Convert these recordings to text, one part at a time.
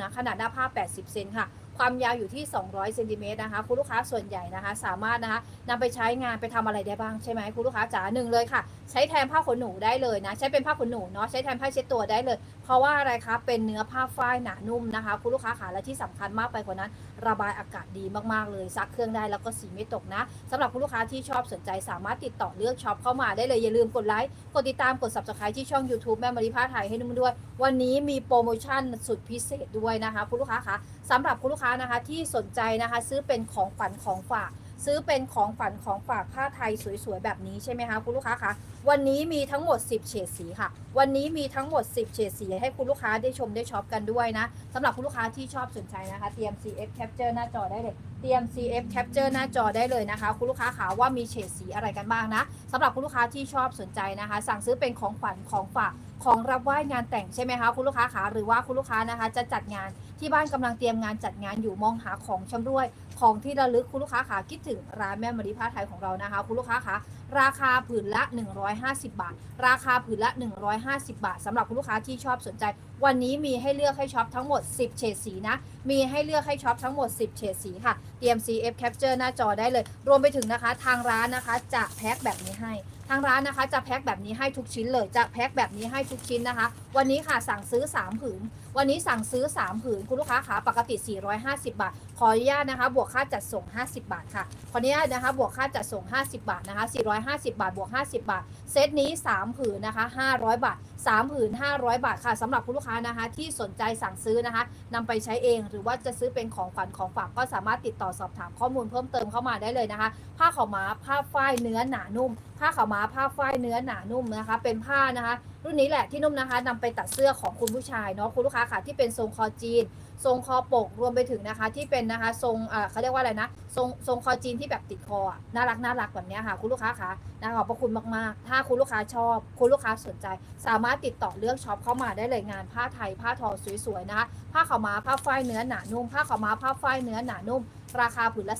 นะขนาดหน้าผ้า 80 เซนค่ะ ความยาวอยู่ที่ 200เซนติเมตรนะคะคุณลูกค้าส่วนใหญ่นะคะ สามารถนะคะนำไปใช้งานไปทำอะไรได้บ้างใช่ไหมคุณลูกค้าจ๋าหนึ่งเลยค่ะ ใช้แทนผ้าขนหนูได้เลยนะ ใช้เป็นผ้าขนหนูเนาะใช้แทนผ้าเช็ดตัวได้เลย เพราะว่าอะไรคะเป็นเนื้อผ้าฝ้ายหนานุ่มนะคะคุณลูกค้าขาและที่สำคัญมากไปกว่านั้น ระบายอากาศดีมากๆเลยซักเครื่องได้แล้วก็สีไม่ตกนะสำหรับคุณลูกค้าที่ชอบสนใจสามารถติดต่อเลือกช็อปเข้ามาได้เลยอย่าลืมกดไลค์กดติดตามกด subscribe ที่ช่อง YouTube แม่มาริพาไทยให้นุ่มด้วย วันนี้มีโปรโมชั่นสุดพิเศษด้วยนะคะคุณลูกค้าคะสำหรับคุณลูกค้าค้านะคะที่สนใจนะคะซื้อเป็นของฝันของฝาก ซื้อเป็นของฝันของฝากผ้าไทยสวยๆแบบนี้ใช่ไหมคะคุณลูกค้าคะวันนี้มีทั้งหมด 10 เฉดสีค่ะ วันนี้มีทั้งหมด 10 เฉดสีให้คุณลูกค้าได้ชมได้ช็อปกันด้วยนะสำหรับคุณลูกค้าที่ชอบสนใจนะคะเตรียม CF capture หน้าจอได้เลยเตรียม CF capture หน้าจอได้เลยนะคะ คุณลูกค้าขาว่ามีเฉดสีอะไรกันบ้างนะสำหรับคุณลูกค้าที่ชอบสนใจนะคะ สั่งซื้อเป็นของขวัญของฝากของรับไหว้งานแต่งใช่ไหมคะคุณลูกค้าขาหรือว่าคุณลูกค้านะคะจะจัดงานที่บ้านกำลังเตรียมงานจัดงานอยู่มองหาของชำรวย ของที่ระลึกคุณลูกค้าขาคิดถึงร้านแม่มาริพาไทยของเรานะคะ คุณลูกค้าขาราคาผืนละ 150 บาท ราคาผืนละ 150 บาทสำหรับคุณลูกค้าที่ชอบสนใจ วันนี้มีให้เลือกให้ช็อปทั้งหมด 10 เฉดสีนะ มีให้เลือกให้ช็อปทั้งหมด 10 เฉดสีค่ะ เตรียม CF Capture หน้าจอได้เลย รวมไปถึงนะคะ ทางร้านนะคะจะแพ็คแบบนี้ให้ ทางร้านนะคะจะแพ็คแบบนี้ให้ทุกชิ้นเลย จะแพ็คแบบนี้ให้ทุกชิ้นนะคะ วันนี้ค่ะสั่งซื้อ 3 ผืน วันนี้สั่งซื้อ 3 ผืนคุณลูกค้าขาปกติ 450 บาท ขออนุญาตนะคะ บวกค่าจัดส่ง 50 บาทค่ะ ขออนุญาตนะคะ บวกค่าจัดส่ง 50 บาทนะคะ4 150 บาท บวก 50 บาท เซตนี้ 3 ผืนนะคะ 500 บาท 3 ผืน 500 บาทค่ะสำหรับคุณลูกค้านะคะ ที่สนใจสั่งซื้อนะคะนำไปใช้เองหรือว่าจะซื้อเป็นของขวัญของฝากก็สามารถติดต่อสอบถามข้อมูลเพิ่มเติมเข้ามาได้เลยนะคะ ผ้าขาวม้าผ้าฝ้ายเนื้อหนานุ่ม ผ้าขาวม้าผ้าฝ้ายเนื้อหนานุ่มนะคะ เป็นผ้านะคะ รุ่นนี้แหละที่นุ่มนะคะนำไปตัดเสื้อของคุณผู้ชายเนาะคุณลูกค้าค่ะที่เป็นทรงคอจีน ทรงคอปกรวมไปถึงนะคะ ที่เป็นนะคะทรงเขาเรียกว่าอะไรนะทรงทรงคอจีนที่แบบติดคอน่ารักน่ารักแบบนี้ค่ะ คุณลูกค้าคะนะขอบพระคุณมากๆ ถ้าคุณลูกค้าชอบ คุณลูกค้าสนใจ สามารถติดต่อเลือกช็อปเข้ามาได้เลยงานผ้าไทยผ้าทอสวยๆนะคะผ้าขาวม้าผ้าฝ้ายเนื้อหนานุ่มผ้าขาวม้าผ้าฝ้ายเนื้อหนานุ่มราคาผืนละ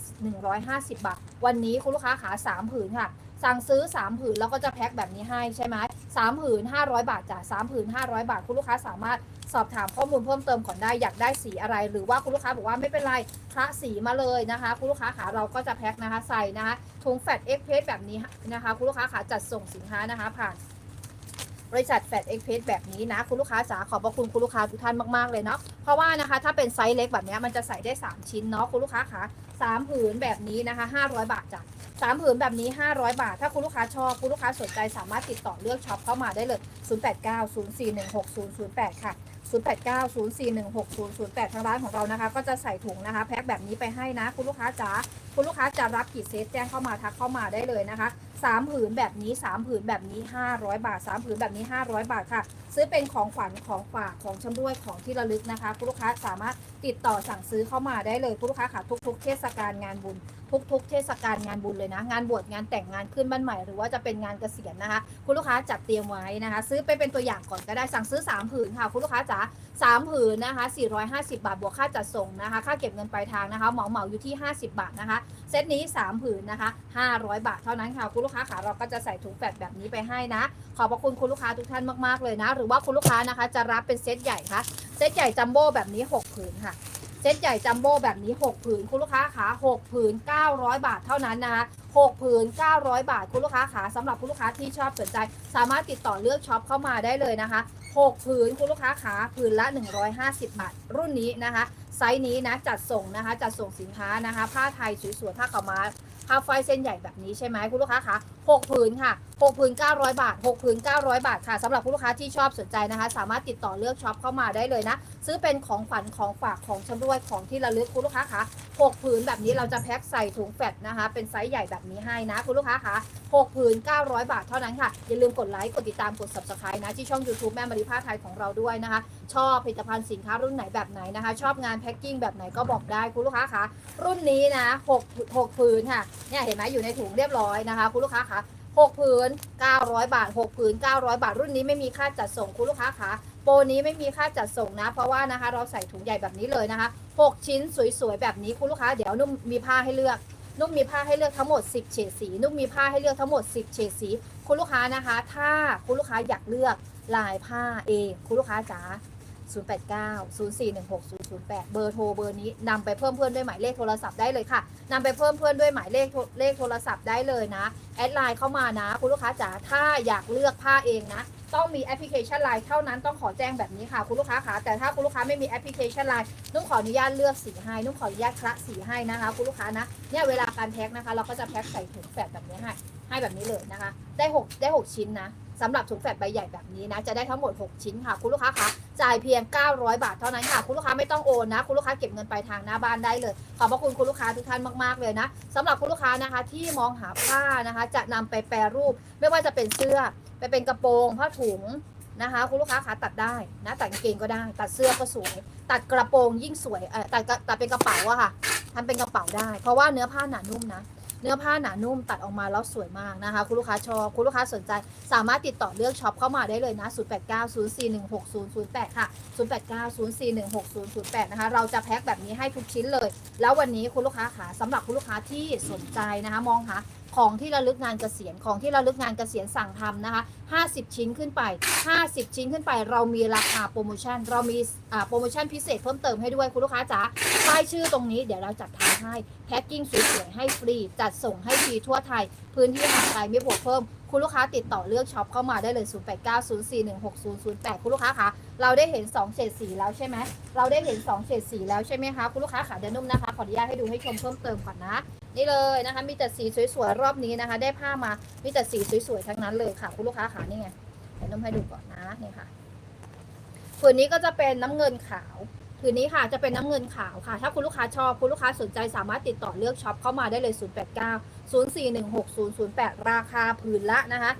150 บาท วันนี้คุณลูกค้าขา3ผืนค่ะ สั่งซื้อ 3 ผืนแล้วก็จะแพ็คแบบนี้ให้ใช่ไหมสามผืน 500 บาทจ้ะสามผืน 500 บาท คุณลูกค้าสามารถสอบถามข้อมูลเพิ่มเติมก่อนได้อยากได้สีอะไร หรือว่าคุณลูกค้าบอกว่าไม่เป็นไรคละสีมาเลยนะคะ คุณลูกค้าขาเราก็จะแพ็คนะคะใส่นะคะถุงแฟตเอ็กเพสแบบนี้นะคะ คุณลูกค้าขาจัดส่งสินค้านะคะผ่าน บริษัทแฟดเอ็กเพสแบบนี้นะ คุณลูกค้าจ๋าขอบพระคุณคุณลูกค้าทุกท่านมากๆเลยเนาะเพราะว่านะคะถ้าเป็นไซส์เล็กแบบนี้มันจะใส่ได้ 3 ชิ้นเนาะคุณลูกค้าขาสามผืนแบบนี้นะคะ 500 บาทจ้ะสามผืนแบบนี้ 500 บาท ถ้าคุณลูกค้าชอบคุณลูกค้าสนใจสามารถติดต่อเลือกช็อปเข้ามาได้เลย 0890416008 ค่ะ 0890416008 ทางร้านของเรานะคะ ก็จะใส่ถุงนะคะ แพ็คแบบนี้ไปให้นะ คุณลูกค้าจ๋าคุณลูกค้าจะรับกี่เซตแจ้งเข้ามาทักเข้ามาได้เลยนะคะสามผืนแบบนี้สามผืนแบบนี้ 500 บาทสามผืนแบบนี้ 500 บาทค่ะ ซื้อเป็นของขวัญของฝากของชำรวยของที่ระลึกนะคะ คุณลูกค้าสามารถติดต่อสั่งซื้อเข้ามาได้เลย คุณลูกค้าค่ะทุกๆเทศกาลงานบุญ ทุกๆ เทศกาลงานบุญเลยนะ งานบวชงานแต่งงานขึ้นบ้านใหม่ หรือว่าจะเป็นงานเกษียณนะคะ คุณลูกค้าจัดเตรียมไว้นะคะ ซื้อไปเป็นตัวอย่างก่อนก็ได้สั่งซื้อ 3 ผืนค่ะ คุณลูกค้าจ๋าสามผืนนะคะ 450 บาทบวกค่าจัดส่งนะคะ ค่าเก็บเงินปลายทางนะคะเหมาเหมาอยู่ที่ 50 บาทนะคะ เซตนี้ 3 ผืนนะคะ 500 บาทเท่านั้นค่ะ คุณลูกค้าค่ะเราก็จะใส่ถุงแฟตแบบนี้ไปให้นะ ขอบพระคุณคุณลูกค้าทุกท่านมากๆเลยนะ หรือว่าคุณลูกค้านะคะจะรับเป็นเซตใหญ่ค่ะ เซตใหญ่จัมโบ้แบบนี้ 6 ผืนค่ะ เซตใหญ่จัมโบ้แบบนี้ 6 ผืน คุณลูกค้าขา6ผืน 900 บาทเท่านั้นนะคะ6ผืน 900 บาท คุณลูกค้าขาสำหรับคุณลูกค้าที่ชอบสนใจ สามารถติดต่อเลือกช็อปเข้ามาได้เลยนะคะ 6 ผืน คุณลูกค้าขาผืนละ 150 บาท รุ่นนี้นะคะ ไซส์นี้นะ จัดส่งนะคะ จัดส่งสินค้านะคะ ผ้าไทยสวยๆผ้าขาวม้าผ้าไฟเส้นใหญ่แบบนี้ใช่ไหมคุณลูกค้าคะ6ผืนค่ะ6ผืน900 บาท6ผืน900 บาทค่ะสำหรับคุณลูกค้าที่ชอบสนใจนะคะ สามารถติดต่อเลือกช็อปเข้ามาได้เลยนะ ซื้อเป็นของขวัญของฝากของชำร่วยของที่ระลึกคุณลูกค้าคะ6ผืนแบบนี้เราจะแพ็คใส่ถุงแฟตนะคะ เป็นไซส์ใหญ่แบบนี้ให้นะคุณลูกค้าคะ6ผืน900 บาทเท่านั้นค่ะ อย่าลืมกดไลค์ กดติดตาม กด subscribe นะ ที่ช่อง YouTube แม่มาริภาไทยของเราด้วยนะคะ ชอบผลิตภัณฑ์สินค้ารุ่นไหนแบบไหนนะคะ ชอบงานแพ็คกิ้งแบบไหนก็บอกได้คุณลูกค้าคะรุ่นนี้นะ6 6ผืนค่ะ เนี่ยเห็นไหมอยู่ในถุงเรียบร้อยนะคะ คุณลูกค้าคะ 6ผืน900 บาท 6 ผืน 900 บาท รุ่นนี้ไม่มีค่าจัดส่งคุณลูกค้าคะโปรนี้ไม่มีค่าจัดส่งนะ เพราะว่านะคะเราใส่ถุงใหญ่แบบนี้เลยนะคะ 6 ชิ้นสวยๆ แบบนี้คุณลูกค้าเดี๋ยวนุ่มมีผ้าให้เลือก นุ่มมีผ้าให้เลือกทั้งหมด 10 เฉดสี นุ่มมีผ้าให้เลือกทั้งหมด 10 เฉดสี คุณลูกค้านะคะ ถ้าคุณลูกค้าอยากเลือกลายผ้าเองคุณลูกค้าจ๋า 0890416008 เบอร์โทรเบอร์นี้นำไปเพิ่มเพื่อนด้วยหมายเลขโทรศัพท์ได้เลยค่ะนำไปเพิ่มเพื่อนด้วยหมายเลขเลขโทรศัพท์ได้เลยนะ แอดไลน์เข้ามานะ คุณลูกค้าจ๋าถ้าอยากเลือกผ้าเองนะ ต้องมีแอปพลิเคชันไลน์เท่านั้นต้องขอแจ้งแบบนี้ค่ะ คุณลูกค้าคะแต่ถ้าคุณลูกค้าไม่มีแอปพลิเคชันไลน์นุ่มขออนุญาตเลือกสีให้นุ่มขออนุญาตคละสีให้นะคะ คุณลูกค้านะเนี่ยเวลาการแพ็คนะคะ เราก็จะแพ็คใส่ถุงแฝดแบบนี้ให้ให้แบบนี้เลยนะคะ ได้หกได้หกชิ้นนะ สำหรับถุงแฝดใบใหญ่แบบนี้นะ จะได้ทั้งหมด 6 ชิ้นค่ะ คุณลูกค้าคะจ่ายเพียง 900 บาทเท่านั้นค่ะ คุณลูกค้าไม่ต้องโอนนะ คุณลูกค้าเก็บเงินปลายทางหน้าบ้านได้เลย ขอบพระคุณคุณลูกค้าทุกท่านมากๆเลยนะสำหรับคุณลูกค้านะคะที่มองหาผ้านะคะ จะนำไปแปรรูป ไม่ว่าจะเป็นเสื้อ ไปเป็นกระโปรงผ้าถุงนะคะ คุณลูกค้าขาตัดได้นะตัดกางเกงก็ได้ ตัดเสื้อก็สวย ตัดกระโปรงยิ่งสวยเออตัดตัดเป็นกระเป๋าอะค่ะทำเป็นกระเป๋าได้ เพราะว่าเนื้อผ้าหนานุ่มนะ เนื้อผ้าหนานุ่มตัดออกมาแล้วสวยมากนะคะ คุณลูกค้าชอบคุณลูกค้าสนใจ สามารถติดต่อเลือกช็อปเข้ามาได้เลยนะ 0890416008 ค่ะ 0890416008 นะคะ เราจะแพ็คแบบนี้ให้ทุกชิ้นเลย แล้ววันนี้คุณลูกค้าขาสำหรับคุณลูกค้าที่สนใจนะคะ มองหา ของที่ระลึกงานเกษียณของที่ระลึกงานเกษียณสั่งทำนะคะ 50 ชิ้นขึ้นไป 50 ชิ้นขึ้นไป เรามีราคาโปรโมชั่น เรามีโปรโมชั่นพิเศษเพิ่มเติมให้ด้วยคุณลูกค้าจ๋าป้ายชื่อตรงนี้เดี๋ยวเราจัดทำให้แพ็คกิ้งสวยๆให้ฟรี จัดส่งให้ฟรีทั่วไทย พื้นที่ห่างไกลไม่บวกเพิ่มคุณลูกค้าติดต่อเลือกช็อปเข้ามาได้เลย 0890416008 คุณลูกค้าคะเราได้เห็น2เฉดสีแล้วใช่ไหมเราได้เห็น2เฉดสีแล้วใช่ไหมคะคุณลูกค้าขาเดยวนุ่มนะคะขออนุญาตให้ดูให้ชมเพิ่มเติมก่อนนะ นี่เลยนะคะ มีแต่สีสวยๆ รอบนี้นะคะ ได้ผ้ามา มีแต่สีสวยๆ ทั้งนั้นเลยค่ะ คุณลูกค้าขานี่ไงเดี๋ยวนุ่มให้ดูก่อนนะนี่ค่ะผืนนี้ก็จะเป็นน้ำเงินขาวผืนนี้ค่ะจะเป็นน้ำเงินขาวค่ะ ถ้าคุณลูกค้าชอบคุณลูกค้าสนใจสามารถติดต่อเลือกช็อปเข้ามาได้เลย 089 041608ราคาผืนละนะคะ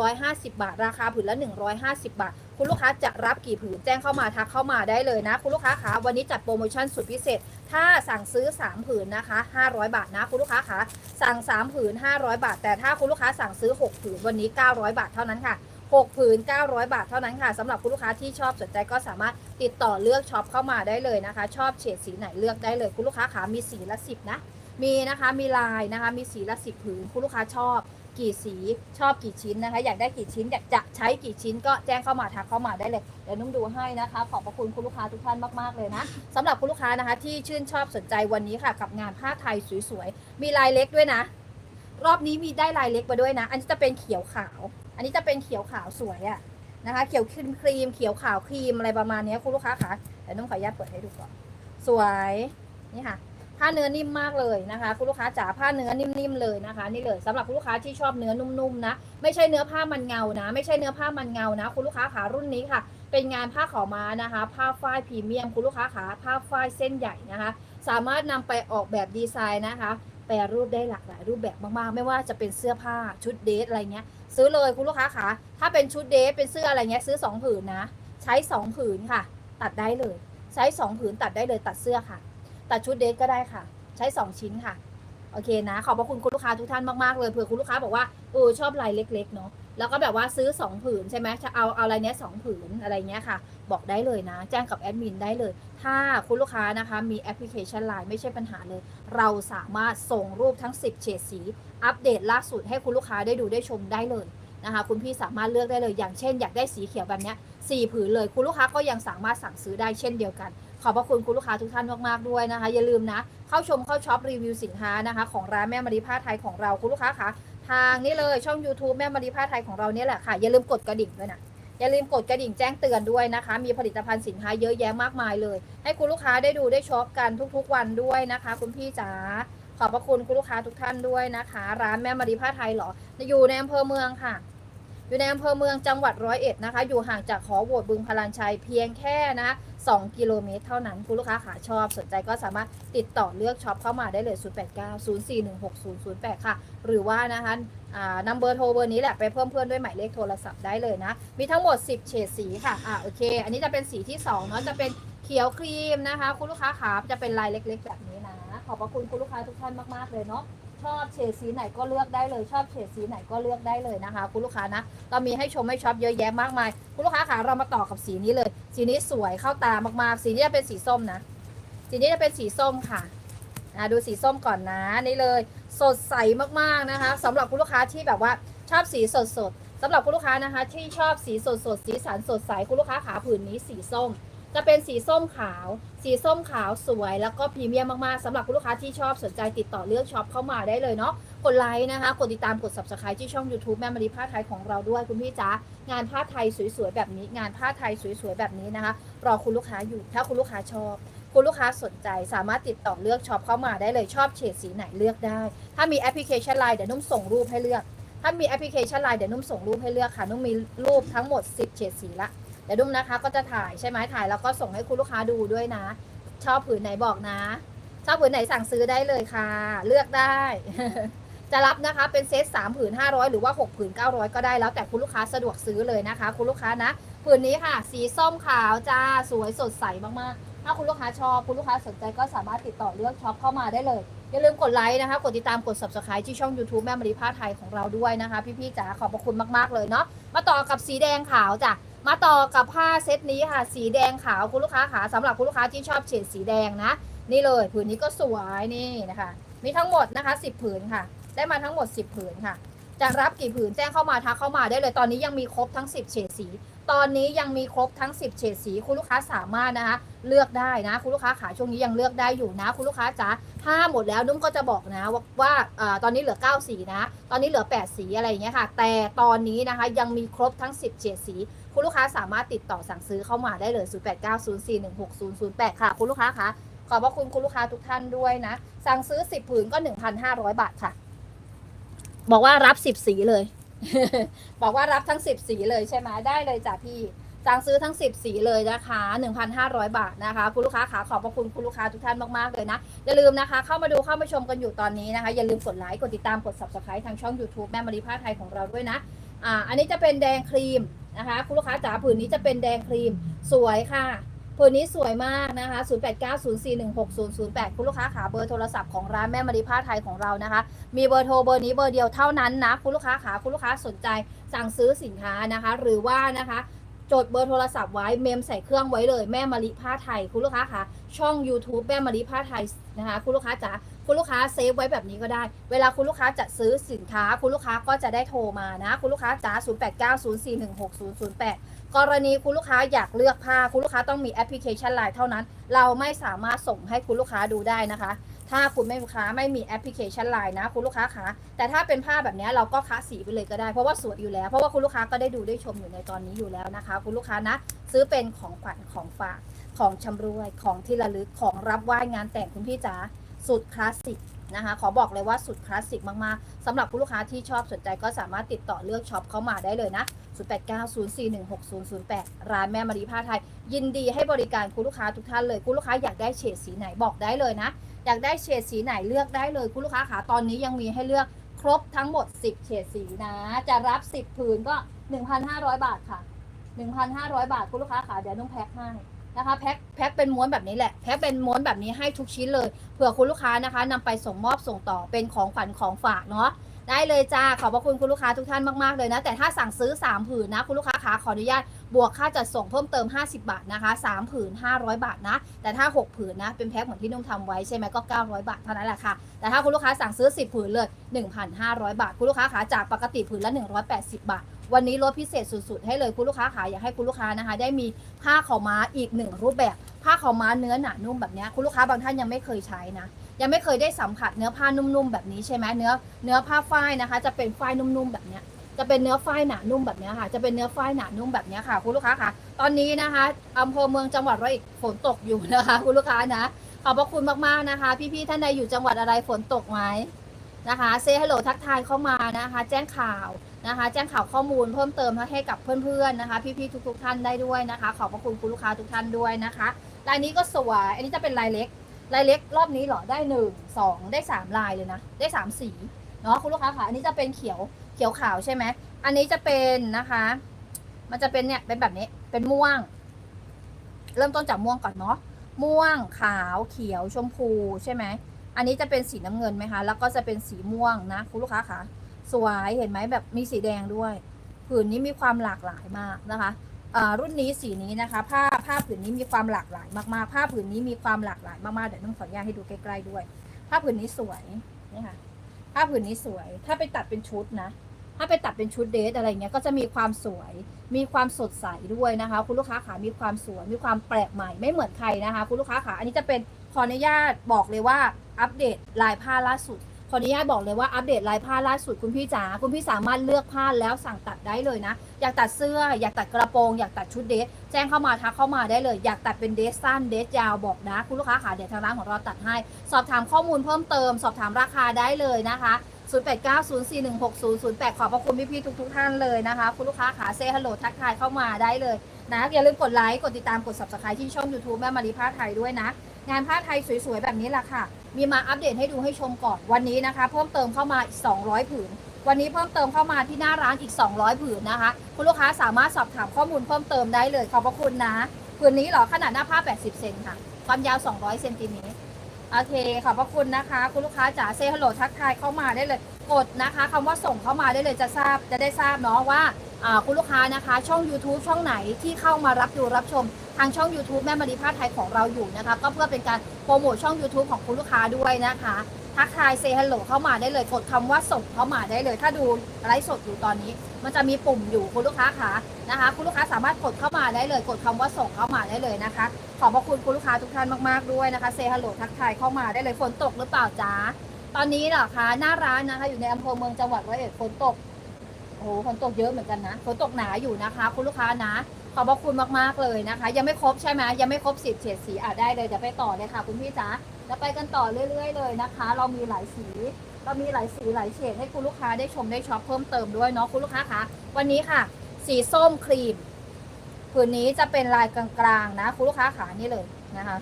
150 บาท ราคาผืนละ 150 บาท คุณลูกค้าจะรับกี่ผืนแจ้งเข้ามาทักเข้ามาได้เลยนะ คุณลูกค้าคะวันนี้จัดโปรโมชั่นสุดพิเศษ ถ้าสั่งซื้อ 3 ผืนนะคะ 500 บาทนะคุณลูกค้าคะสั่ง 3 ผืน 500 บาท แต่ถ้าคุณลูกค้าสั่งซื้อ 6 ผืนวันนี้ 900 บาทเท่านั้นค่ะ 6 ผืน 900 บาทเท่านั้นค่ะสำหรับคุณลูกค้าที่ชอบสนใจก็สามารถติดต่อเลือกช็อปเข้ามาได้เลยนะคะ ชอบเฉดสีไหนเลือกได้เลย คุณลูกค้าขามีสีละ 10 นะมีนะคะมีลายนะคะมีสีละ 10 ผืนคุณลูกค้าชอบ กี่สีชอบกี่ชิ้นนะคะ อยากได้กี่ชิ้นอยากจะใช้กี่ชิ้นก็แจ้งเข้ามาทักเข้ามาได้เลยเดี๋ยวนุ่มดูให้นะคะ ขอบพระคุณคุณลูกค้าทุกท่านมากๆเลยนะสำหรับคุณลูกค้านะคะ ที่ชื่นชอบสนใจวันนี้ค่ะ กับงานผ้าไทยสวยๆมีลายเล็กด้วยนะ รอบนี้มีได้ลายเล็กมาด้วยนะ อันนี้จะเป็นเขียวขาว อันนี้จะเป็นเขียวขาวสวยอะนะคะ เขียวครีมครีมเขียวขาวครีมอะไรประมาณนี้คุณลูกค้าคะเดี๋ยวนุ่มขออนุญาตเปิดให้ดูก่อนสวยนี่ค่ะ ผ้าเนื้อนิ่มมากเลยนะคะ คุณลูกค้าจ๋าผ้าเนื้อนิ่มๆเลยนะคะ นี่เลยสำหรับคุณลูกค้าที่ชอบเนื้อนุ่มๆนะไม่ใช่เนื้อผ้ามันเงานะ ไม่ใช่เนื้อผ้ามันเงานะ คุณลูกค้าขารุ่นนี้ค่ะ เป็นงานผ้าขาวม้านะคะ ผ้าฝ้ายพรีเมียม คุณลูกค้าขาผ้าฝ้ายเส้นใหญ่นะคะ สามารถนำไปออกแบบดีไซน์นะคะแปรรูปได้หลากหลายรูปแบบมากๆ ไม่ว่าจะเป็นเสื้อผ้าชุดเดทอะไรเงี้ย ซื้อเลยคุณลูกค้าขาถ้าเป็นชุดเดทเป็นเสื้ออะไรเงี้ยซื้อ 2 ผืนนะ ใช้ 2 ผืนค่ะ ตัดได้เลย ใช้ 2 ผืนตัดได้เลยตัดเสื้อค่ะ ตัดชุดเดทก็ได้ค่ะ ใช้ 2 ชิ้นค่ะ โอเคนะ ขอบพระคุณคุณลูกค้าทุกท่านมากๆเลยเผื่อคุณลูกค้าบอกว่าเออชอบลายเล็กๆเนาะแล้วก็แบบว่าซื้อ 2 ผืนใช่ไหมจะเอาเอาอะไรเนี้ยสองผืนอะไรเงี้ยค่ะ บอกได้เลยนะ แจ้งกับแอดมินได้เลย ถ้าคุณลูกค้านะคะมีแอปพลิเคชัน Line ไม่ใช่ปัญหาเลย เราสามารถส่งรูปทั้ง 10 เฉดสี อัปเดตล่าสุดให้คุณลูกค้าได้ดูได้ชมได้เลยนะคะ คุณพี่สามารถเลือกได้เลยอย่างเช่น อยากได้สีเขียวแบบเนี้ยสี่ผืนเลย คุณลูกค้าก็ยังสามารถสั่งซื้อได้เช่นเดียวกัน ขอบพระคุณคุณลูกค้าทุกท่านมากๆด้วยนะคะ อย่าลืมนะ เข้าชมเข้าช็อปรีวิวสินค้านะคะ ของร้านแม่มารีผ้าไทยของเราคุณลูกค้าคะทางนี้เลยช่อง YouTube แม่มารีผ้าไทยของเราเนี่ยแหละค่ะ อย่าลืมกดกระดิ่งด้วยนะอย่าลืมกดกระดิ่งแจ้งเตือนด้วยนะคะ มีผลิตภัณฑ์สินค้าเยอะแยะมากมายเลย ให้คุณลูกค้าได้ดูได้ช็อปกันทุกๆ วันด้วยนะคะ คุณพี่จ๋าขอบพระคุณคุณลูกค้าทุกท่านด้วยนะคะ ร้านแม่มารีผ้าไทยเหรอ อยู่ในอำเภอเมืองค่ะ อยู่ในอำเภอเมืองจังหวัดร้อยเอ็ดนะคะ อยู่ห่างจากหอโหวตบึงพลานชัยเพียงแค่นะ 2 กิโลเมตรเท่านั้น คุณลูกค้าขาชอบสนใจก็สามารถติดต่อเลือกช็อปเข้ามาได้เลย 0890416008 ค่ะ หรือว่านะคะอ่านัมเบอร์โทรเบอร์นี้แหละ ไปเพิ่มเพื่อนด้วยหมายเลขโทรศัพท์ได้เลยนะ มีทั้งหมด 10 เฉดสีค่ะ อ่าโอเค อันนี้จะเป็นสีที่2เนาะจะเป็นเขียวครีมนะคะ คุณลูกค้าขาจะเป็นลายเล็ก ๆ แบบนี้นะ ขอบพระคุณคุณลูกค้าทุกท่านมากๆเลยเนาะ ชอบเฉดสีไหนก็เลือกได้เลย ชอบเฉดสีไหนก็เลือกได้เลยนะคะ คุณลูกค้านะเรามีให้ชมให้ช็อปเยอะแยะมากมาย คุณลูกค้าขาเรามาต่อกับสีนี้เลย สีนี้สวยเข้าตามากๆ สีนี้จะเป็นสีส้มนะ สีนี้จะเป็นสีส้มค่ะอะดูสีส้มก่อนนะนี่เลย สดใสมากๆนะคะสำหรับคุณลูกค้าที่แบบว่าชอบสีสดๆสำหรับคุณลูกค้านะคะ ที่ชอบสีสดๆสีสันสดใสคุณลูกค้าขาผืนนี้สีส้ม จะเป็นสีส้มขาว สีส้มขาวสวย แล้วก็พรีเมียมมากๆสำหรับคุณลูกค้าที่ชอบสนใจติดต่อเลือกช็อปเข้ามาได้เลยเนาะกดไลค์นะคะ กดติดตามกด subscribe ที่ช่อง YouTube แม่มารีผ้าไทยของเราด้วยคุณพี่จ๋างานผ้าไทยสวยๆแบบนี้ งานผ้าไทยสวยๆแบบนี้นะคะรอคุณลูกค้าอยู่ถ้าคุณลูกค้าชอบคุณลูกค้าสนใจสามารถติดต่อเลือกช็อปเข้ามาได้เลยชอบเฉดสีไหนเลือกได้ ถ้ามีแอปพลิเคชันไลน์เดี๋ยวนุ่มส่งรูปให้เลือก ถ้ามีแอปพลิเคชันไลน์เดี๋ยวนุ่มส่งรูปให้เลือกค่ะนุ่มมีรูปทั้งหมด 10 เฉดสีละ ดี๋ยวนุ่มนะคะก็จะถ่ายใช่ไหมถ่ายแล้วก็ส่งให้คุณลูกค้าดูด้วยนะ ชอบผืนไหนบอกนะ ชอบผืนไหนสั่งซื้อได้เลยค่ะ เลือกได้ จะรับนะคะเป็นเซต3ผืน500หรือว่า6ผืน900ก็ได้แล้วแต่คุณลูกค้าสะดวกซื้อเลยนะคะ คุณลูกค้านะผืนนี้ค่ะ สีส้มขาวจ้าสวยสดใสมากๆถ้าคุณลูกค้าชอบคุณลูกค้าสนใจก็สามารถติดต่อเลือกช็อปเข้ามาได้เลยอย่าลืมกดไลค์นะคะ กดติดตาม กด subscribe ที่ช่อง YouTube แม่มารีผ้าไทยของเราด้วยนะคะ พี่ๆจ๋าขอบพระคุณมาก ๆ เลยเนาะ มาต่อกับสีแดงขาวจ้ะ มาต่อกับผ้าเซตนี้ค่ะ สีแดงขาวคุณลูกค้าขาสำหรับคุณลูกค้าที่ชอบเฉดสีแดงนะ นี่เลยผืนนี้ก็สวยนี่นะคะ มีทั้งหมดนะคะ 10 ผืนค่ะ ได้มาทั้งหมด 10 ผืนค่ะ จะรับกี่ผืนแจ้งเข้ามาทักเข้ามาได้เลยตอนนี้ยังมีครบทั้ง 10 เฉดสี ตอนนี้ยังมีครบทั้ง 10 เฉดสี คุณลูกค้าสามารถนะคะ เลือกได้นะ คุณลูกค้าขาช่วงนี้ยังเลือกได้อยู่นะ คุณลูกค้าจ๋าถ้าหมดแล้วนุ่มก็จะบอกนะว่าว่าเอ่อตอนนี้เหลือ 9 สีนะ ตอนนี้เหลือ 8 สีอะไรอย่างเงี้ยค่ะ แต่ตอนนี้นะคะยังมีครบทั้ง 10 เฉดสี คุณลูกค้าสามารถติดต่อสั่งซื้อเข้ามาได้เลย 0890416008 ค่ะ คุณลูกค้าคะขอบพระคุณคุณลูกค้าทุกท่านด้วยนะ สั่งซื้อ 10 ผืนก็ 1,500 บาทค่ะ บอกว่ารับ 10 สีเลย บอกว่ารับทั้ง10สีเลยใช่ไหมได้เลยจ้ะพี่สั่งซื้อทั้ง 10 สีเลยนะคะ 1,500 บาทนะคะ คุณลูกค้าขาขอบพระคุณคุณลูกค้าทุกท่านมากๆเลยนะ อย่าลืมนะคะ เข้ามาดูเข้ามาชมกันอยู่ตอนนี้นะคะ อย่าลืมกดไลค์กดติดตามกด subscribe ทางช่อง YouTube แม่มารีผ้าไทยของเราด้วยนะอ่าอันนี้จะเป็นแดงครีมนะคะ คุณลูกค้าจ๋าผืนนี้จะเป็นแดงครีมสวยค่ะ ผืนนี้สวยมากนะคะ 0890416008 คุณลูกค้าขาเบอร์โทรศัพท์ของร้านแม่มารีผ้าไทยของเรานะคะ มีเบอร์โทรเบอร์นี้เบอร์เดียวเท่านั้นนะ คุณลูกค้าขาคุณลูกค้าสนใจสั่งซื้อสินค้านะคะ หรือว่านะคะจดเบอร์โทรศัพท์ไว้เมมใส่เครื่องไว้เลยแม่มารีผ้าไทย คุณลูกค้าคะช่อง YouTube แม่มารีผ้าไทยนะคะคุณลูกค้าจ๋าคุณลูกค้าเซฟไว้แบบนี้ก็ได้ เวลาคุณลูกค้าจะซื้อสินค้า คุณลูกค้าก็จะได้โทรมานะ คุณลูกค้าจ๋า0890416008 กรณีคุณลูกค้าอยากเลือกผ้าคุณลูกค้าต้องมีแอปพลิเคชันไลน์เท่านั้น เราไม่สามารถส่งให้คุณลูกค้าดูได้นะคะ ถ้าคุณไม่ลูกค้าไม่มีแอปพลิเคชันไลน์นะ คุณลูกค้าคะแต่ถ้าเป็นผ้าแบบนี้เราก็ค้าสีไปเลยก็ได้เพราะว่าสวยอยู่แล้ว เพราะว่าคุณลูกค้าก็ได้ดูได้ชมอยู่ในตอนนี้อยู่แล้วนะคะ คุณลูกค้านะซื้อเป็นของขวัญของฝากของชำรวยของที่ระลึกของรับไหว้งานแต่งคุณพี่จ๋าสุดคลาสสิก นะคะ ขอบอกเลยว่าสุดคลาสสิกมาก ๆสำหรับคุณลูกค้าที่ชอบสนใจก็สามารถติดต่อเลือกช็อปเข้ามาได้เลยนะ 0890416008 ร้านแม่มารีผ้าไทย ยินดีให้บริการคุณลูกค้าทุกท่านเลย คุณลูกค้าอยากได้เฉดสีไหนบอกได้เลยนะ อยากได้เฉดสีไหนเลือกได้เลย คุณลูกค้าขาตอนนี้ยังมีให้เลือกครบทั้งหมด 10 เฉดสีนะ จะรับ 10ผืนก็ 1,500 บาทค่ะ 1,500 บาทคุณลูกค้าขาเดี๋ยวต้องแพ็คให้ นะคะแพ็คแพ็คเป็นม้วนแบบนี้แหละแพ็คเป็นม้วนแบบนี้ให้ทุกชิ้นเลยเผื่อคุณลูกค้านะคะนำไปส่งมอบส่งต่อเป็นของขวัญของฝากเนาะได้เลยจ้าขอบพระคุณคุณลูกค้าทุกท่านมากๆเลยนะ แต่ถ้าสั่งซื้อ 3 ผืนนะ คุณลูกค้าขาขออนุญาตบวกค่าจัดส่งเพิ่มเติม 50 บาทนะคะ 3 ผืน 500 บาทนะ แต่ถ้า 6 ผืนนะ เป็นแพ็คเหมือนที่นุ่มทำไว้ใช่ไหมก็ 900 บาทเท่านั้นแหละค่ะ แต่ถ้าคุณลูกค้าสั่งซื้อ 10 ผืนเลย 1,500 บาท คุณลูกค้าขาจากปกติผืนละ 180 บาท วันนี้ลดพิเศษสุดๆ ให้เลยคุณลูกค้าขาอยากให้คุณลูกค้านะคะ ได้มีผ้าขาวม้าอีกหนึ่งรูปแบบ ผ้าขาวม้าเนื้อหนานุ่มแบบนี้คุณลูกค้าบางท่านยังไม่เคยใช้นะ ยังไม่เคยได้สัมผัสเนื้อผ้านุ่มๆแบบนี้ใช่ไหมเนื้อเนื้อผ้าฝ้ายนะคะ จะเป็นฝ้ายนุ่มๆแบบนี้จะเป็นเนื้อฝ้ายหนานุ่มแบบนี้ค่ะ จะเป็นเนื้อฝ้ายหนานุ่มแบบนี้ค่ะ คุณลูกค้าค่ะ ตอนนี้นะคะอำเภอเมืองจังหวัดร้อยเอ็ดฝนตกอยู่นะคะ คุณลูกค้านะ ขอบพระคุณมากๆนะคะ พี่ๆท่านใดอยู่จังหวัดอะไรฝนตกไหม นะคะเซฮัลโหลทักทายเข้ามานะคะ แจ้งข่าวนะคะ แจ้งข่าวข้อมูลเพิ่มเติมให้กับเพื่อนๆนะคะ พี่ๆทุก ๆ ท่านได้ด้วยนะคะ ขอบพระคุณคุณลูกค้าทุกท่านด้วยนะคะลายนี้ก็สวยอันนี้จะเป็นลายเล็กลายเล็กรอบนี้เหรอได้หนึ่งสองได้สามลายเลยนะได้สามสีเนาะคุณลูกค้าค่ะอันนี้จะเป็นเขียวเขียวขาวใช่ไหมอันนี้จะเป็นนะคะ มันจะเป็นเนี่ยเป็นแบบนี้เป็นม่วง เริ่มต้นจากม่วงก่อนเนาะม่วงขาวเขียวชมพูใช่ไหม อันนี้จะเป็นสีน้ำเงินไหมคะ แล้วก็จะเป็นสีม่วงนะคุณลูกค้าคะสวยเห็นไหมแบบมีสีแดงด้วย ผืนนี้มีความหลากหลายมากนะคะอ่ารุ่นนี้สีนี้นะคะ ผ้าผ้าผืนนี้มีความหลากหลายมากๆ ผ้าผืนนี้มีความหลากหลายมากๆเดี๋ยวนุ่งขออนุญาตให้ดูใกล้ๆด้วย ผ้าผืนนี้สวยนี่ค่ะผ้าผืนนี้สวย ถ้าไปตัดเป็นชุดนะ ถ้าไปตัดเป็นชุดเดทอะไรเงี้ยก็จะมีความสวย มีความสดใสด้วยนะคะ คุณลูกค้าขามีความสวย มีความแปลกใหม่ไม่เหมือนใครนะคะ คุณลูกค้าขาอันนี้จะเป็นขออนุญาตบอกเลยว่า อัปเดตลายผ้าล่าสุดขออนุญาตบอกเลยว่าอัปเดตลายผ้าล่าสุดคุณพี่จ๋าคุณพี่สามารถเลือกผ้าแล้วสั่งตัดได้เลยนะ อยากตัดเสื้อ อยากตัดกระโปรง อยากตัดชุดเดทแจ้งเข้ามาทักเข้ามาได้เลย อยากตัดเป็นเดทสั้นเดทยาวบอกนะ คุณลูกค้าขาเดี๋ยวทางร้านของเราตัดให้ สอบถามข้อมูลเพิ่มเติม สอบถามราคาได้เลยนะคะ0890416008 ขอบพระคุณพี่ๆทุก ๆ ท่านเลยนะคะ คุณลูกค้าขาเซ่ฮัลโหลทักทายเข้ามาได้เลยนะอย่าลืมกดไลค์กดติดตามกด subscribe ที่ช่อง YouTube แม่มารีผ้าไทยด้วยนะ งานผ้าไทยสวยๆ แบบนี้แหละค่ะ มีมาอัปเดตให้ดูให้ชมก่อนวันนี้นะคะ เพิ่มเติมเข้ามาอีก 200 ผืน วันนี้เพิ่มเติมเข้ามาที่หน้าร้านอีก 200 ผืนนะคะ คุณลูกค้าสามารถสอบถามข้อมูลเพิ่มเติมได้เลยขอบพระคุณนะผืนนี้เหรอขนาดหน้าผ้า 80 เซนค่ะ ความยาว 200 เซนติเมตรโอเคขอบพระคุณนะคะ คุณลูกค้าจ๋าเซฮัลโหลทักทายเข้ามาได้เลย กดนะคะคำว่าส่งเข้ามาได้เลยจะทราบจะได้ทราบเนาะว่าอ่าคุณลูกค้านะคะ ช่อง YouTube ช่องไหนที่เข้ามารับดูรับชม ทางช่อง YouTube แม่มารีพาไทยของเราอยู่นะคะ ก็เพื่อเป็นการโปรโมทช่อง YouTube ของคุณลูกค้าด้วยนะคะทักทายเซฮัลโหลเข้ามาได้เลยกดคำว่าส่งเข้ามาได้เลย ถ้าดูไลฟ์สดอยู่ตอนนี้ มันจะมีปุ่มอยู่คุณลูกค้าคะนะคะ คุณลูกค้าสามารถกดเข้ามาได้เลย กดคำว่าส่งเข้ามาได้เลยนะคะ ขอบพระคุณคุณลูกค้าทุกท่านมากๆด้วยนะคะเซฮัลโหลทักทายเข้ามาได้เลยฝนตกหรือเปล่าจ๊ะตอนนี้เหรอคะหน้าร้านนะคะ อยู่ในอำเภอเมืองจังหวัดร้อยเอ็ดฝนตกโอ้โหฝนตกเยอะเหมือนกันนะฝนตกหนาอยู่นะคะ คุณลูกค้านะ ขอบพระคุณมากๆเลยนะคะ ยังไม่ครบใช่ไหมยังไม่ครบสิบเฉดสีอะได้เลยเดี๋ยวไปต่อเลยค่ะ คุณพี่จ๊ะแล้วไปกันต่อเรื่อย ๆ เลยนะคะ เรามีหลายสีเรามีหลายสีหลายเฉดให้คุณลูกค้าได้ชมได้ช็อปเพิ่มเติมด้วยเนาะคุณลูกค้าคะวันนี้ค่ะ สีส้มครีมผืนนี้จะเป็นลายกลางๆนะ คุณลูกค้าขานี่เลยนะคะ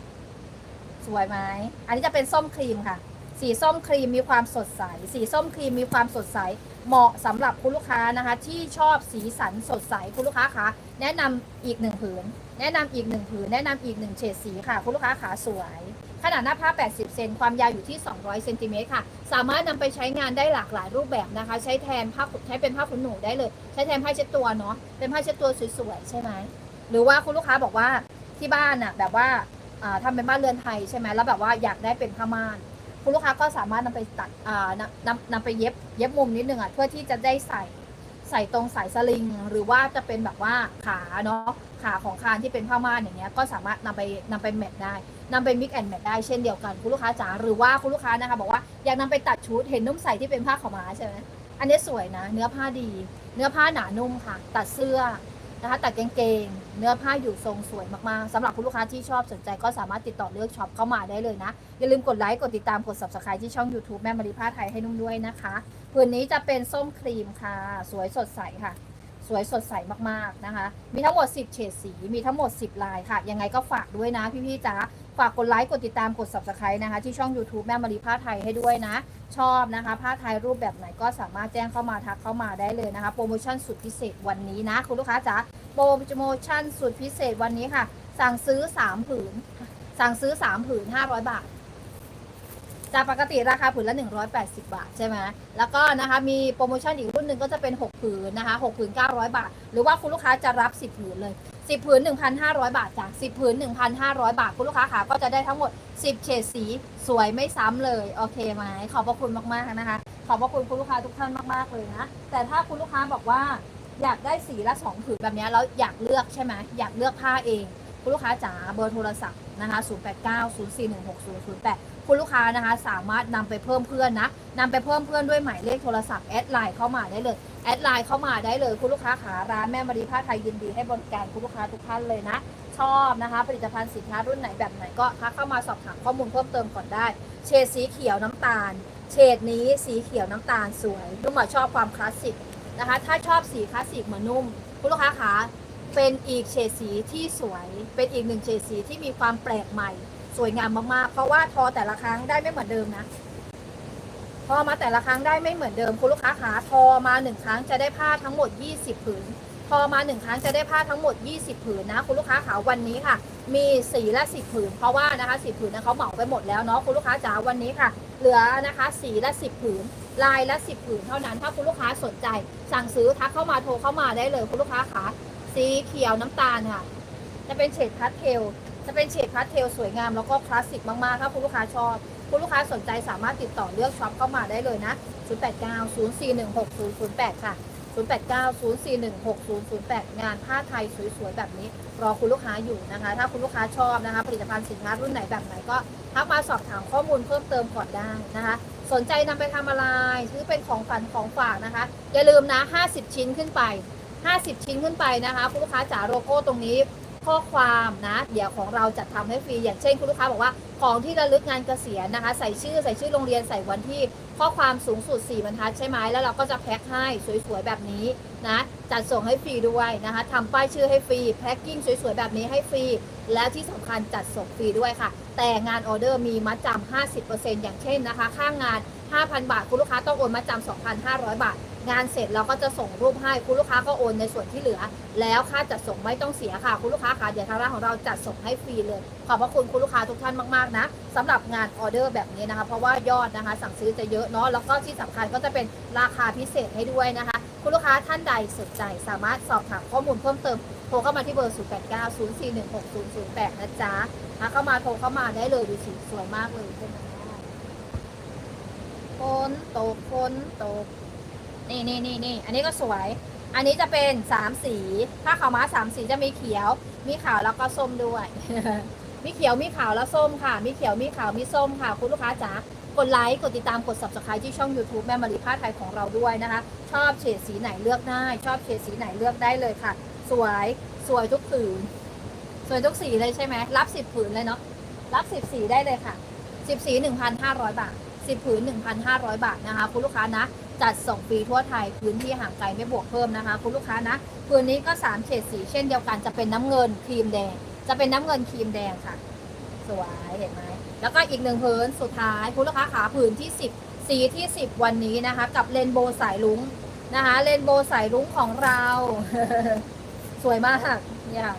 สวยไหมอันนี้จะเป็นส้มครีมค่ะ สีส้มครีมมีความสดใส สีส้มครีมมีความสดใส เหมาะสำหรับคุณลูกค้านะคะ ที่ชอบสีสันสดใสคุณลูกค้าคะแนะนำอีกหนึ่งผืน แนะนำอีกหนึ่งผืน แนะนำอีกหนึ่งเฉดสีค่ะ คุณลูกค้าขาสวย ขนาดหน้าผ้า 80 เซน ความยาวอยู่ที่ 200 เซนติเมตรค่ะ สามารถนำไปใช้งานได้หลากหลายรูปแบบนะคะ ใช้แทนผ้าใช้เป็นผ้าขนหนูได้เลย ใช้แทนผ้าเช็ดตัวเนาะ เป็นผ้าเช็ดตัวสวยๆใช่ไหม หรือว่าคุณลูกค้าบอกว่าที่บ้านน่ะแบบว่าอ่าทำเป็นบ้านเรือนไทยใช่ไหมแล้วแบบว่าอยากได้เป็นผ้าม่าน คุณลูกค้าก็สามารถนำไปตัดอ่านำนำนำไปเย็บเย็บมุมนิดนึงอะเพื่อที่จะได้ใส่ใส่ตรงสายสลิง หรือว่าจะเป็นแบบว่าขาเนาะขาของคานที่เป็นผ้าม่านอย่างเงี้ยก็สามารถนำไปนำไปแมทได้นำไปมิกแอนแมทได้เช่นเดียวกันคุณลูกค้าจ๋าหรือว่าคุณลูกค้านะคะบอกว่าอยากนำไปตัดชุดเห็นนุ่มใส่ที่เป็นผ้าขาวม้าใช่ไหมอันนี้สวยนะ เนื้อผ้าดี เนื้อผ้าหนานุ่มค่ะ ตัดเสื้อ นะคะตัดกางเกง เนื้อผ้าอยู่ทรงสวยมากๆสำหรับคุณลูกค้าที่ชอบสนใจก็สามารถติดต่อเลือกช็อปเข้ามาได้เลยนะ อย่าลืมกดไลค์ กดติดตาม กด subscribe ที่ช่อง YouTube แม่มาริผ้าไทยให้นุ่มด้วยนะคะผืนนี้จะเป็นส้มครีมค่ะ สวยสดใสค่ะ สวยสดใสมากๆนะคะ มีทั้งหมด 10 เฉดสี มีทั้งหมด 10 ลายค่ะ ยังไงก็ฝากด้วยนะพี่ๆจ๋า ฝากกดไลค์ กดติดตาม กด subscribe นะคะ ที่ช่อง YouTube แม่มารีผ้าไทยให้ด้วยนะ ชอบนะคะ ผ้าไทยรูปแบบไหนก็สามารถแจ้งเข้ามาทักเข้ามาได้เลยนะคะ โปรโมชั่นสุดพิเศษวันนี้นะ คุณลูกค้าจ๋า โปรโมชั่นสุดพิเศษวันนี้ค่ะ สั่งซื้อ 3 ผืน สั่งซื้อ 3 ผืน 500 บาท จากปกติราคาผืนละ 180 บาทใช่ไหมแล้วก็นะคะมีโปรโมชั่นอีกรุ่นหนึ่งก็จะเป็น 6 ผืนนะคะ6ผืน 900 บาท หรือว่าคุณลูกค้าจะรับ 10 ผืนเลย 10 ผืน 1,500 บาทจาก 10 ผืน 1,500 บาท คุณลูกค้าค่ะก็จะได้ทั้งหมด 10 เฉดสีสวยไม่ซ้ำเลย โอเคไหมขอบพระคุณมาก ๆ นะคะ ขอบพระคุณคุณลูกค้าทุกท่านมาก ๆ เลยนะ แต่ถ้าคุณลูกค้าบอกว่าอยากได้สีละ 2 ผืนแบบนี้แล้วอยากเลือกใช่ไหมอยากเลือกผ้าเอง คุณลูกค้าจ๋าเบอร์โทรศัพท์นะคะ 0890416008 คุณลูกค้านะคะ สามารถนำไปเพิ่มเพื่อนนะนำไปเพิ่มเพื่อนด้วยหมายเลขโทรศัพท์แอดไลน์เข้ามาได้เลยแอดไลน์เข้ามาได้เลยคุณลูกค้าขาร้านแม่มารีผ้าไทยยินดีให้บริการคุณลูกค้าทุกท่านเลยนะ ชอบนะคะ ผลิตภัณฑ์สินค้ารุ่นไหนแบบไหนก็ทักเข้ามาสอบถามข้อมูลเพิ่มเติมก่อนได้ เฉดสีเขียวน้ำตาล เฉดนี้สีเขียวน้ำตาลสวยนุ่มอะชอบความคลาสสิกนะคะ ถ้าชอบสีคลาสสิกเหมือนนุ่ม คุณลูกค้าขาเป็นอีกเฉดสีที่สวย เป็นอีกหนึ่งเฉดสีที่มีความแปลกใหม่ วยงามมากๆ เพราะว่าทอแต่ละครั้งได้ไม่เหมือนเดิมนะทอมาแต่ละครั้งได้ไม่เหมือนเดิมคุณลูกค้าขาทอมาหนึ่งครั้งจะได้ผ้าทั้งหมด 20 ผืนทอมาหนึ่งครั้งจะได้ผ้าทั้งหมด 20 ผืนนะ คุณลูกค้าขาวันนี้ค่ะ มีสีละ 10 ผืน เพราะว่านะคะ10ผืนนะเขาเหมาไปหมดแล้วเนาะคุณลูกค้าจ๋าวันนี้ค่ะ เหลือนะคะสีละ 10 ผืน ลายละ 10 ผืนเท่านั้น ถ้าคุณลูกค้าสนใจ สั่งซื้อทักเข้ามาโทรเข้ามาได้เลยคุณลูกค้าขาสีเขียวน้ำตาลค่ะ จะเป็นเฉดพาสเทล จะเป็นเฉดพาสเทลสวยงามแล้วก็คลาสสิกมากๆถ้าคุณลูกค้าชอบ คุณลูกค้าสนใจสามารถติดต่อเลือกช็อปเข้ามาได้เลยนะ 089 041 6008 ค่ะ 0890416008 งานผ้าไทยสวยๆ แบบนี้ รอคุณลูกค้าอยู่นะคะ ถ้าคุณลูกค้าชอบนะคะ ผลิตภัณฑ์สินค้ารุ่นไหนแบบไหนก็ทักมาสอบถามข้อมูลเพิ่มเติมก่อนได้นะคะ สนใจนำไปทำอะไรซื้อเป็นของฝันของฝากนะคะ อย่าลืมนะ 50 ชิ้นขึ้นไป 50 ชิ้นขึ้นไปนะคะ คุณลูกค้าจ๋าโลโก้ตรงนี้ ข้อความนะ เดี๋ยวของเราจะทำให้ฟรี อย่างเช่นคุณลูกค้าบอกว่าของที่ระลึกงานเกษียณนะคะ ใส่ชื่อใส่ชื่อโรงเรียนใส่วันที่ข้อความสูงสุด 4 บรรทัดใช่ไหมแล้วเราก็จะแพ็คให้สวยๆแบบนี้นะจัดส่งให้ฟรีด้วยนะคะทำป้ายชื่อให้ฟรีแพ็คกิ้งสวยๆแบบนี้ให้ฟรีและที่สำคัญจัดส่งฟรีด้วยค่ะ แต่งานออเดอร์มีมัดจำ50%อย่างเช่นนะคะ ค่างงาน 5,000 บาท คุณลูกค้าต้องโอนมัดจำ2,500 บาท งานเสร็จเราก็จะส่งรูปให้คุณลูกค้าก็โอนในส่วนที่เหลือ แล้วค่าจัดส่งไม่ต้องเสียค่ะ คุณลูกค้าค่ะเดี๋ยวทางร้านของเราจัดส่งให้ฟรีเลย ขอบพระคุณคุณลูกค้าทุกท่านมากๆนะสำหรับงานออเดอร์แบบนี้นะคะ เพราะว่ายอดนะคะ สั่งซื้อจะเยอะเนาะแล้วก็ที่สำคัญก็จะเป็นราคาพิเศษให้ด้วยนะคะ คุณลูกค้าท่านใดสนใจสามารถสอบถามข้อมูลเพิ่มเติมโทรเข้ามาที่เบอร์ 0 8 9 0 4 1 6 0 0 8 นะจ๊ะทักเข้ามาโทรเข้ามาได้เลยดูสีสวยมากเลยใช่ไหมฝนตกฝนตก นี่นี่นี่นี่อันนี้ก็สวย อันนี้จะเป็นสามสีถ้าขาวม้าสามสีจะมีเขียว มีขาวแล้วก็ส้มด้วย มีเขียวมีขาวแล้วส้มค่ะ มีเขียวมีขาวมีส้มค่ะ คุณลูกค้าจ๋ากดไลค์กดติดตามกด subscribe ที่ช่อง YouTube แม่มารีผ้าไทยของเราด้วยนะคะ ชอบเฉดสีไหนเลือกได้ ชอบเฉดสีไหนเลือกได้เลยค่ะ สวยสวยทุกผืน สวยทุกสีเลยใช่ไหมรับสิบผืนเลยเนาะรับสิบสีได้เลยค่ะสิบสีหนึ่งพันห้าร้อยบาทสิบผืนหนึ่งพันห้าร้อยบาทนะคะ คุณลูกค้านะ จัดส่งฟรีทั่วไทยพื้นที่ห่างไกลไม่บวกเพิ่มนะคะ คุณลูกค้านะผืนนี้ก็สามเฉดสีเช่นเดียวกันจะเป็นน้ำเงินครีมแดง จะเป็นน้ำเงินครีมแดงค่ะ สวยเห็นไหมแล้วก็อีกหนึ่งผืนสุดท้ายคุณลูกค้าขาผืนที่ 10 สีที่ 10 วันนี้นะคะ กับเรนโบว์สายลุงนะคะเรนโบว์สายลุงของเรา สวยมากเนี่ย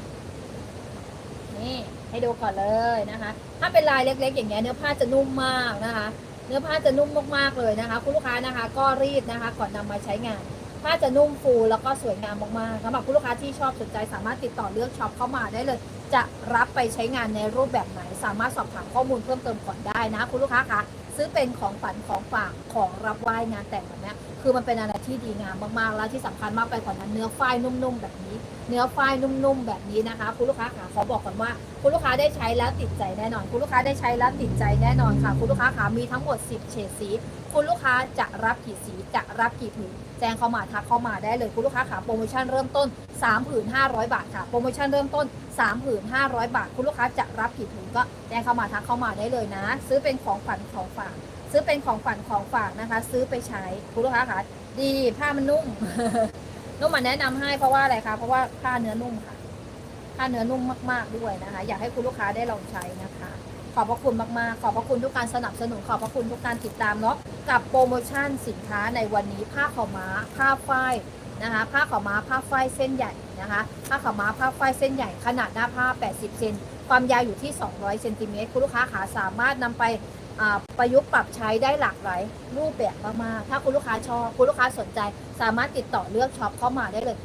นี่ให้ดูก่อนเลยนะคะ ถ้าเป็นลายเล็ก ๆ อย่างเงี้ยเนื้อผ้าจะนุ่มมากนะคะ นื้อผ้าจะนุ่มมากๆเลยนะคะ คุณลูกค้านะคะ ก็รีดนะคะ ก่อนนำมาใช้งาน ผ้าจะนุ่มฟูแล้วก็สวยงามมากๆสำหรับคุณลูกค้าที่ชอบสนใจสามารถติดต่อเลือกช็อปเข้ามาได้เลย จะรับไปใช้งานในรูปแบบไหน สามารถสอบถามข้อมูลเพิ่มเติมก่อนได้นะ คุณลูกค้าคะซื้อเป็นของฝันของฝากของรับไหว้งานแต่งแบบนี้ คือมันเป็นอะไรที่ดีงามมากๆแล้วที่สำคัญมากไปกว่านั้นเนื้อฝ้ายนุ่มๆแบบนี้ เนื้อฝ้ายนุ่มๆแบบนี้นะคะ คุณลูกค้าขาขอบอกก่อนว่า คุณลูกค้าได้ใช้แล้วติดใจแน่นอน คุณลูกค้าได้ใช้แล้วติดใจแน่นอนค่ะ คุณลูกค้าขามีทั้งหมด 10 เฉดสี คุณลูกค้าจะรับกี่สีจะรับกี่ผืนแจ้งเข้ามาทักเข้ามาได้เลยคุณลูกค้าขาโปรโมชั่นเริ่มต้น3ผืน500 บาทค่ะโปรโมชั่นเริ่มต้น3ผืน500 บาท คุณลูกค้าจะรับกี่ผืนก็แจ้งเข้ามาทักเข้ามาได้เลยนะ ซื้อเป็นของฝันของฝาก ซื้อเป็นของฝันของฝากนะคะ ซื้อไปใช้คุณลูกค้าขาดีผ้ามันนุ่มนุ่มมาแนะนำให้เพราะว่าอะไรคะเพราะว่าผ้าเนื้อนุ่มค่ะ ผ้าเนื้อนุ่มมาก ๆด้วยนะคะ อยากให้คุณลูกค้าได้ลองใช้นะคะ ขอบพระคุณมากๆ ขอบพระคุณทุกการสนับสนุนขอบพระคุณทุกการติดตามเนาะกับโปรโมชั่นสินค้าในวันนี้ผ้าขาวม้าผ้าฝ้ายนะคะผ้าขาวม้าผ้าฝ้ายเส้นใหญ่นะคะผ้าขาวม้าผ้าฝ้ายเส้นใหญ่ขนาดหน้าผ้า 80 เซนความยาวอยู่ที่ 200 เซนติเมตรคุณลูกค้าขาสามารถนำไป ประยุกต์ปรับใช้ได้หลากหลายรูปแบบมากๆถ้าคุณลูกค้าชอบคุณลูกค้าสนใจ สามารถติดต่อเลือกช็อปเข้ามาได้เลย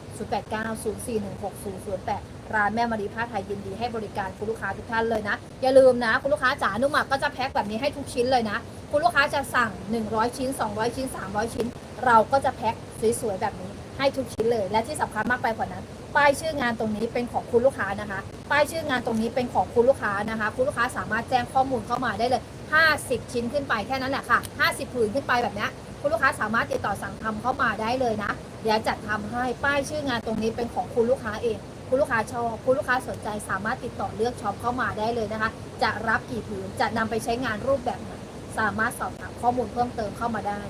0890416008 ร้านแม่มารีผ้าไทยยินดีให้บริการคุณลูกค้าทุกท่านเลยนะ อย่าลืมนะ คุณลูกค้าจ๋านุ่มหมักก็จะแพ็คแบบนี้ให้ทุกชิ้นเลยนะ คุณลูกค้าจะสั่ง 100 ชิ้น 200 ชิ้น 300 ชิ้น เราก็จะแพ็คสวยๆแบบนี้ให้ทุกชิ้นเลย และที่สำคัญมากไปกว่านั้น ป้ายชื่องานตรงนี้เป็นของคุณลูกค้านะคะ ป้ายชื่องานตรงนี้เป็นของคุณลูกค้านะคะ คุณลูกค้าสามารถแจ้งข้อมูลเข้ามาได้เลย 50 ชิ้นขึ้นไปแค่นั้นแหละค่ะ 50ผืนขึ้นไปแบบนี้คุณลูกค้าสามารถติดต่อสั่งทำเข้ามาได้เลยนะ เดี๋ยวจัดทำให้ป้ายชื่องานตรงนี้เป็นของคุณลูกค้าเอง คุณลูกค้าชอบคุณลูกค้าสนใจสามารถติดต่อเลือกช็อปเข้ามาได้เลยนะคะ จะรับกี่ผืนจะนำไปใช้งานรูปแบบไหน สามารถสอบถามข้อมูลเพิ่มเติมเข้ามาได้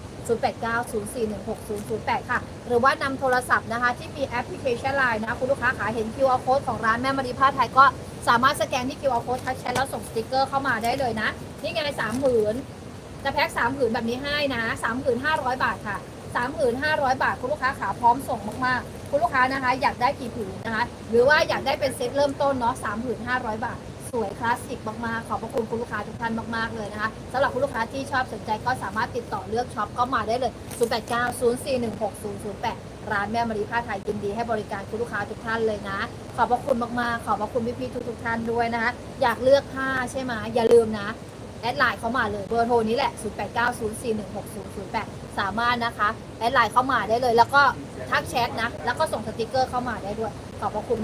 0890416008 ค่ะ หรือว่านำโทรศัพท์นะคะ ที่มีแอปพลิเคชันไลน์นะคุณลูกค้าขาเห็น QR code ของร้านแม่มารีผ้าไทยก็สามารถสแกนที่ QR code ทักแชทแล้วส่งสติกเกอร์เข้ามาได้เลยนะ นี่ไงสามผืนจะแพ็คสามผืนแบบนี้ให้นะสามผืนห้าร้อยบาทค่ะสามผืนห้าร้อยบาท คุณลูกค้าขาพร้อมส่งมากๆ คุณลูกค้านะคะ อยากได้กี่ผืนนะคะ หรือว่าอยากได้เป็นเซตเริ่มต้นเนาะสามผืนห้าร้อยบาท วยคลาสสิกมากๆ ขอบพระคุณคุณลูกค้าทุกท่านมากๆเลยนะคะสำหรับคุณลูกค้าที่ชอบสนใจก็สามารถติดต่อเลือกช็อปเข้ามาได้เลย 0890416008 ร้านแม่มารีผ้าไทยยินดีให้บริการคุณลูกค้าทุกท่านเลยนะ ขอบพระคุณมากๆ ขอบพระคุณพี่ๆทุกๆท่านด้วยนะคะ อยากเลือกผ้าใช่ไหมอย่าลืมนะแอดไลน์เข้ามาเลยเบอร์โทรนี้แหละ 0890416008 สามารถนะคะแอดไลน์เข้ามาได้เลย แล้วก็ทักแชทนะ แล้วก็ส่งสติกเกอร์เข้ามาได้ด้วย ขอบพระคุณ